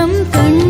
உள்ளம் கண்